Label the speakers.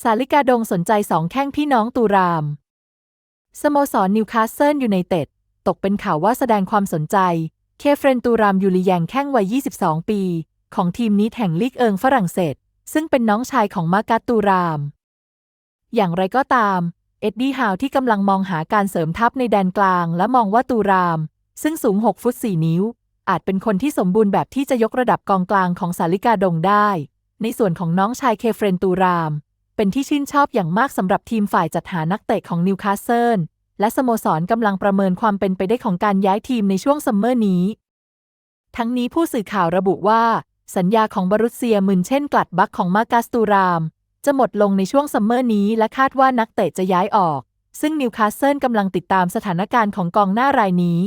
Speaker 1: สาลิกาดงสนใจสองแข้งพี่น้องตูราม สโมสรนิวคาสเซิลยูไนเต็ดตกเป็นข่าวว่าแสดงความสนใจ เคเฟรนตูรามยูริแยงแข้งวัย 22 ปี ของทีมนี้แห่งลีกเอิงฝรั่งเศส ซึ่งเป็นน้องชายของมากัตตูราม อย่างไรก็ตาม เอ็ดดี้ฮาวที่กำลังมองหาการเสริมทัพในแดนกลาง และมองว่าตูราม ซึ่งสูง 6 ฟุต 4 นิ้ว อาจเป็นคนที่สมบูรณ์แบบที่จะยกระดับกองกลางของสาลิกาดงได้ ในส่วนของน้องชายเคเฟรนตูราม เป็นที่ชื่นชอบอย่างมากสำหรับทีมฝ่ายจัดหานักเตะของนิวคาสเซิลและสโมสรกำลังประเมินความเป็นไปได้ของการย้ายทีมในช่วงซัมเมอร์นี้ ทั้งนี้ผู้สื่อข่าวระบุว่า สัญญาของบรุสเซียมึนเช่นกลัดบักของมากัสตูราม จะหมดลงในช่วงซัมเมอร์นี้และคาดว่านักเตะจะย้ายออก ซึ่งนิวคาสเซิลกำลังติดตามสถานการณ์ของกองหน้ารายนี้